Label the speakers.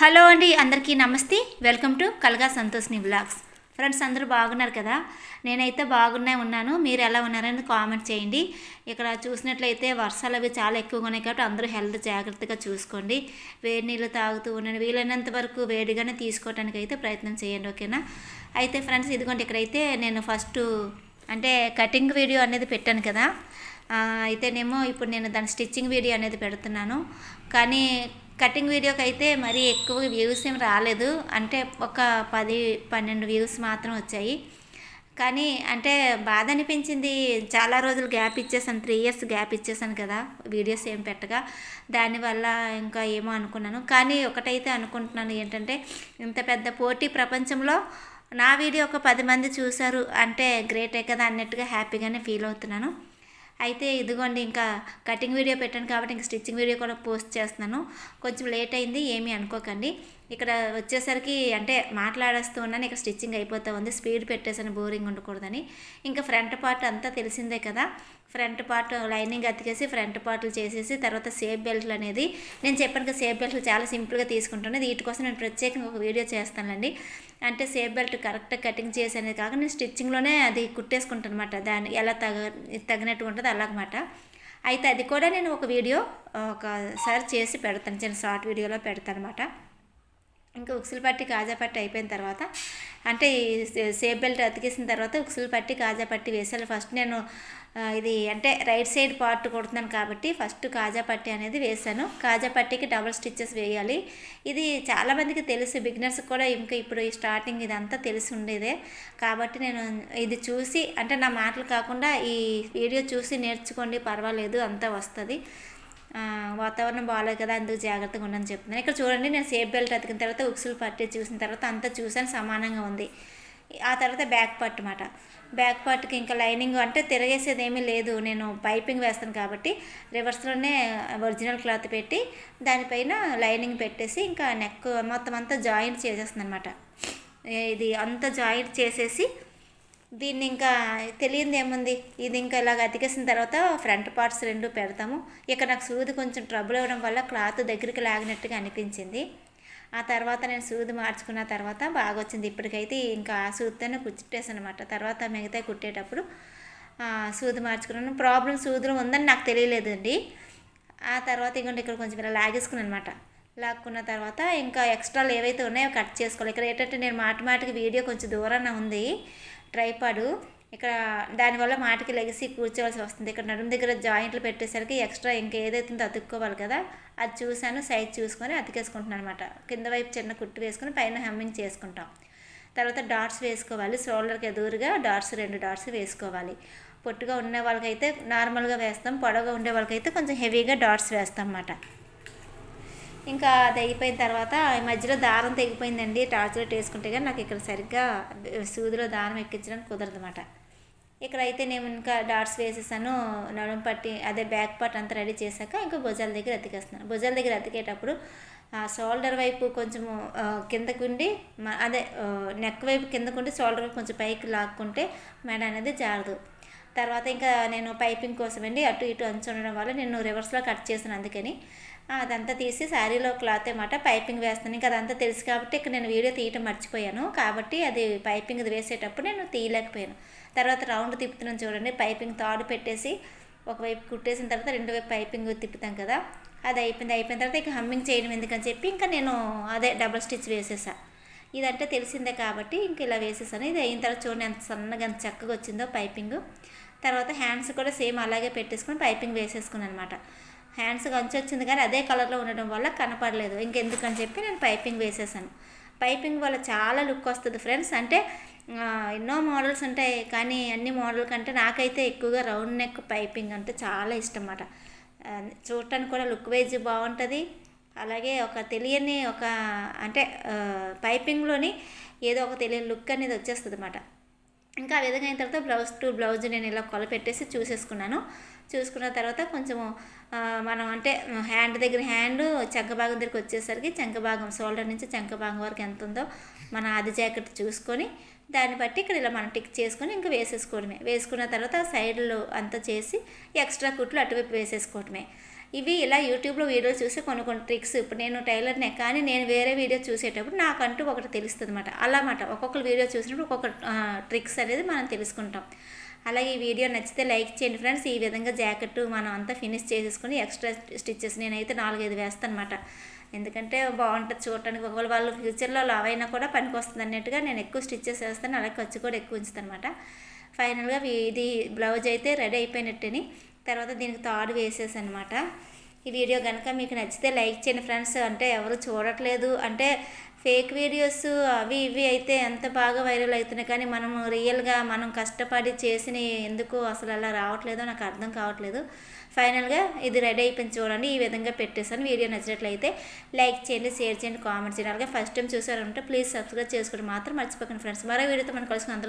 Speaker 1: Hello అండి అందరికీ నమస్తే. వెల్కమ్ టు కలగా సంతోష్ని బ్లాగ్స్ ఫ్రెండ్స్ అందరూ బాగున్నారు కదా? నేనైతే బాగున్నా ఉన్నాను. మీరు ఎలా ఉన్నారని కామెంట్ చేయండి. ఇక్కడ చూసినట్లయితే వర్షాలు అవి చాలా ఎక్కువగా ఉన్నాయి కాబట్టి అందరూ హెల్త్ జాగ్రత్తగా చూసుకోండి. వేడి నీళ్ళు తాగుతూ ఉండండి. వీలైనంత వరకు వేడిగానే తీసుకోవడానికి అయితే ప్రయత్నం చేయండి ఓకేనా? అయితే ఫ్రెండ్స్ ఇదిగోండి ఇక్కడైతే నేను ఫస్ట్ అంటే కటింగ్ వీడియో అనేది పెట్టాను కదా? అయితేనేమో ఇప్పుడు నేను దాని స్టిచ్చింగ్ వీడియో అనేది పెడుతున్నాను. కానీ కటింగ్ వీడియోకి అయితే మరీ ఎక్కువ వ్యూస్ ఏం రాలేదు. అంటే ఒక పది పన్నెండు వ్యూస్ మాత్రం వచ్చాయి. కానీ అంటే బాధ అనిపించింది చాలా రోజులు గ్యాప్ ఇచ్చేసాను. త్రీ ఇయర్స్ గ్యాప్ ఇచ్చేసాను కదా వీడియోస్ ఏం పెట్టగా. దానివల్ల ఇంకా ఏమో అనుకున్నాను. కానీ ఒకటైతే అనుకుంటున్నాను ఏంటంటే ఇంత పెద్ద పోటీ ప్రపంచంలో నా వీడియో ఒక పది మంది చూశారు అంటే గ్రేటే కదా అన్నట్టుగా హ్యాపీగానే ఫీల్ అవుతున్నాను. అయితే ఇదిగోండి ఇంకా కటింగ్ వీడియో పెట్టాను కాబట్టి ఇంకా స్టిచ్చింగ్ వీడియో కూడా పోస్ట్ చేస్తున్నాను. కొంచెం లేట్ అయింది ఏమీ అనుకోకండి. ఇక్కడ వచ్చేసరికి అంటే మాట్లాడేస్తూ ఉన్నాను ఇక్కడ స్టిచ్చింగ్ అయిపోతూ ఉంది స్పీడ్ పెట్టేసాను బోరింగ్ ఉండకూడదని. ఇంకా ఫ్రంట్ పార్ట్ అంతా తెలిసిందే కదా. ఫ్రంట్ పార్ట్ లైనింగ్ అతికేసి ఫ్రంట్ పార్ట్లు చేసేసి తర్వాత సేఫ్ బెల్ట్లు అనేది నేను చెప్పాను కదా సేఫ్ బెల్ట్లు చాలా సింపుల్గా తీసుకుంటాను వీటి కోసం నేను ప్రత్యేకంగా ఒక వీడియో చేస్తానండి అంటే సేఫ్ బెల్ట్ కరెక్ట్గా కటింగ్ చేసి అనేది కాక నేను స్టిచ్చింగ్లోనే అది కుట్టేసుకుంటాను అనమాట దాన్ని ఎలా తగ తగినట్టు ఉంటుందో అలాగమాట అయితే అది కూడా నేను ఒక వీడియో ఒకసారి చేసి పెడతాను చిన్న షార్ట్ వీడియోలో పెడతాను అనమాట ఇంకా ఉక్సులు పట్టి కాజా పట్టి అయిపోయిన తర్వాత అంటే ఈ సేఫ్ బెల్ట్ అతికేసిన తర్వాత ఉక్సులు పట్టి కాజా పట్టి వేసాను ఫస్ట్ నేను ఇది అంటే రైట్ సైడ్ పార్ట్ కొడుతున్నాను కాబట్టి ఫస్ట్ కాజా పట్టి అనేది వేసాను. కాజా పట్టికి డబుల్ స్టిచ్చెస్ వేయాలి. ఇది చాలామందికి తెలుసు బిగినర్స్ కూడా ఇంకా ఇప్పుడు ఈ స్టార్టింగ్ ఇదంతా తెలిసి ఉండేదే. కాబట్టి నేను ఇది చూసి అంటే నా మాటలు కాకుండా ఈ వీడియో చూసి నేర్చుకోండి పర్వాలేదు అంతా వస్తుంది. వాతావరణం బాగాలేదు కదా అందుకు జాగ్రత్తగా ఉండని చెప్తున్నాను ఇక్కడ చూడండి నేను సేఫ్ బెల్ట్ అతికిన తర్వాత ఉక్సులు పట్టి చూసిన తర్వాత అంతా చూసాను సమానంగా ఉంది. ఆ తర్వాత బ్యాక్ పార్ట్ అనమాట బ్యాక్ పార్ట్కి ఇంకా లైనింగ్ అంటే తిరగేసేది ఏమీ లేదు. నేను పైపింగ్ వేస్తాను కాబట్టి రివర్స్లోనే ఒరిజినల్ క్లాత్ పెట్టి దానిపైన లైనింగ్ పెట్టేసి ఇంకా నెక్ మొత్తం అంతా జాయింట్ చేసేస్తుంది అనమాట ఇది అంతా జాయింట్ చేసేసి దీన్ని ఇంకా తెలియంది ఏముంది? ఇది ఇంకా ఇలాగ అతికేసిన తర్వాత ఫ్రంట్ పార్ట్స్ రెండు పెడతాము. ఇక నాకు సూది కొంచెం ట్రబుల్ అవ్వడం వల్ల క్లాత్ దగ్గరికి లాగినట్టుగా అనిపించింది. ఆ తర్వాత నేను సూది మార్చుకున్న తర్వాత బాగా వచ్చింది ఇప్పటికైతే ఇంకా ఆ సూదితోనే కుట్టేసాను అనమాట తర్వాత మిగతా కుట్టేటప్పుడు సూది మార్చుకున్నాను. ప్రాబ్లం సూదిలో ఉందని నాకు తెలియలేదండి. ఆ తర్వాత ఇంకొంటే ఇక్కడ కొంచెం ఇలా లాగేసుకున్నాను అనమాట లాక్కున్న తర్వాత ఇంకా ఎక్స్ట్రాలు ఏవైతే ఉన్నాయో కట్ చేసుకోవాలి. ఇక్కడ ఏంటంటే నేను మాటి మాటికి వీడియో కొంచెం దూరాన ఉంది. ట్రైపాడు. ఇక్కడ దానివల్ల మాటికి లెగిసి కూర్చోవలసి వస్తుంది. ఇక్కడ నడుము దగ్గర జాయింట్లు పెట్టేసరికి ఎక్స్ట్రా ఇంకా ఏదైతే ఉందో అతుక్కోవాలి కదా. అది చూశాను సైజ్ చూసుకొని అతికేసుకుంటున్నాను అనమాట కింద వైపు చిన్న కుట్టు వేసుకొని పైన హమ్మింగ్ చేసుకుంటాం. తర్వాత డాట్స్ వేసుకోవాలి. షోల్డర్కి ఎదురుగా డాట్స్ రెండు డాట్స్ వేసుకోవాలి. పొట్టుగా ఉన్న వాళ్ళకైతే నార్మల్గా వేస్తాం. పొడవుగా ఉండే వాళ్ళకైతే కొంచెం హెవీగా డాట్స్ వేస్తాం అన్నమాట. ఇంకా అది అయిపోయిన తర్వాత ఈ మధ్యలో దారం తెగిపోయిందండి. టార్చ్ లైట్ వేసుకుంటే కానీ నాకు ఇక్కడ సరిగ్గా సూదిలో దారం ఎక్కించడానికి కుదరదన్నమాట. ఇక్కడ అయితే నేను ఇంకా డాట్స్ వేసేసాను. నడుము పట్టి అదే బ్యాక్ పార్ట్ అంతా రెడీ చేశాక ఇంకా భుజాల దగ్గర అతికేస్తున్నాను. భుజాల దగ్గర అతికేటప్పుడు ఆ షోల్డర్ వైపు కొంచెము కిందకుండి మ- అదే నెక్ వైపు కిందకుండి షోల్డర్ వైపు కొంచెం పైకి లాక్కుంటే మెడ అనేది జారదు. తర్వాత ఇంకా నేను పైపింగ్ కోసం అండి అటు ఇటు అంచు ఉండడం వల్ల నేను రివర్స్లో కట్ చేసాను అందుకని. అదంతా తీసి శారీలో క్లాత్ ఏమాట పైపింగ్ వేస్తాను. ఇంకా అదంతా తెలుసు కాబట్టి ఇక్కడ నేను వీడియో తీయటం మర్చిపోయాను. కాబట్టి అది పైపింగ్ అది వేసేటప్పుడు నేను తీయలేకపోయాను. తర్వాత రౌండ్ తిప్పుతున్నాను చూడండి పైపింగ్ తాడు పెట్టేసి ఒకవైపు కుట్టేసిన తర్వాత రెండు వైపు పైపింగ్ తిప్పుతాం కదా. అది అయిపోయింది అయిపోయిన తర్వాత ఇక హమ్మింగ్ చేయడం ఎందుకని చెప్పి ఇంకా నేను అదే డబుల్ స్టిచ్ వేసేసా. ఇదంటే తెలిసిందే కాబట్టి ఇంక ఇలా వేసేసాను. ఇది అయిన తర్వాత చూడండి ఎంత సన్నగా ఎంత చక్కగా వచ్చిందో పైపింగ్. తర్వాత హ్యాండ్స్ కూడా సేమ్ అలాగే పెట్టేసుకొని పైపింగ్ వేసేసుకున్నాను అనమాట హ్యాండ్స్ గంచి వచ్చింది కానీ అదే కలర్లో ఉండడం వల్ల కనపడలేదు. ఇంకెందుకని చెప్పి నేను పైపింగ్ వేసేసాను. పైపింగ్ వల్ల చాలా లుక్ వస్తుంది ఫ్రెండ్స్. అంటే ఎన్నో మోడల్స్ ఉంటాయి కానీ అన్ని మోడల్ కంటే నాకైతే ఎక్కువగా రౌండ్ నెక్ పైపింగ్ అంటే చాలా ఇష్టం అన్నమాట. చూడటానికి కూడా లుక్ వైజ్ బాగుంటుంది. అలాగే ఒక తెలియని ఒక అంటే పైపింగ్లోని ఏదో ఒక తెలియని లుక్ అనేది వచ్చేస్తుంది అన్నమాట ఇంకా ఆ విధంగా అయిన తర్వాత బ్లౌజ్ టు బ్లౌజ్ నేను ఇలా కొల పెట్టేసి చూసేసుకున్నాను. చూసుకున్న తర్వాత కొంచెము మనం అంటే హ్యాండ్ దగ్గర హ్యాండ్ చంక భాగం దగ్గరికి వచ్చేసరికి చంక భాగం షోల్డర్ నుంచి చంక భాగం వరకు ఎంత ఉందో మన ఆది జాకెట్ చూసుకొని దాన్ని బట్టి ఇక్కడ ఇలా మనం టిక్ చేసుకొని ఇంకా వేసేసుకోవడమే. వేసుకున్న తర్వాత సైడ్లో అంతా చేసి ఎక్స్ట్రా కుట్లు అటువైపు వేసేసుకోవడమే. ఇవి ఇలా యూట్యూబ్లో వీడియోలు చూసి కొన్ని కొన్ని ట్రిక్స్. ఇప్పుడు నేను టైలర్నే కానీ నేను వేరే వీడియో చూసేటప్పుడు నాకంటూ ఒకటి తెలుస్తుంది అనమాట అలా మాట ఒక్కొక్కరు వీడియో చూసినప్పుడు ఒక్కొక్క ట్రిక్స్ అనేది మనం తెలుసుకుంటాం. అలాగే ఈ వీడియో నచ్చితే లైక్ చేయండి ఫ్రెండ్స్. ఈ విధంగా జాకెట్ మనం అంతా ఫినిష్ చేసేసుకుని ఎక్స్ట్రా స్టిచ్చెస్ నేనైతే నాలుగైదు వేస్తాను అనమాట ఎందుకంటే బాగుంటుంది చూడటానికి. ఒకవేళ వాళ్ళు ఫ్యూచర్లో లావ్ అయినా కూడా పనికి వస్తుంది అన్నట్టుగా నేను ఎక్కువ స్టిచ్చెస్ వేస్తాను. అలాగే ఖర్చు కూడా ఎక్కువ ఉంచుతాను అనమాట ఫైనల్గా ఇది బ్లౌజ్ అయితే రెడీ అయిపోయినట్టుని. తర్వాత దీనికి తాడు వేసేసి అనమాట ఈ వీడియో కనుక మీకు నచ్చితే లైక్ చేయండి ఫ్రెండ్స్. అంటే ఎవరు చూడట్లేదు. అంటే ఫేక్ వీడియోస్ అవి ఇవి అయితే ఎంత బాగా వైరల్ అవుతున్నాయి. కానీ మనం రియల్గా మనం కష్టపడి చేసిన ఎందుకు అసలు అలా రావట్లేదో నాకు అర్థం కావట్లేదు. ఫైనల్గా ఇది రెడీ అయిపోయింది చూడండి. ఈ విధంగా పెట్టేసాను వీడియో నచ్చినట్లయితే లైక్ చేయండి షేర్ చేయండి కామెంట్ చేయండి. అలాగే ఫస్ట్ టైం చూసారంటే ప్లీజ్ సబ్స్క్రైబ్ చేసుకోవడం మాత్రం మర్చిపోకండి ఫ్రెండ్స్. మరో వీడియోతో మనం కలుసుకుని అందరూ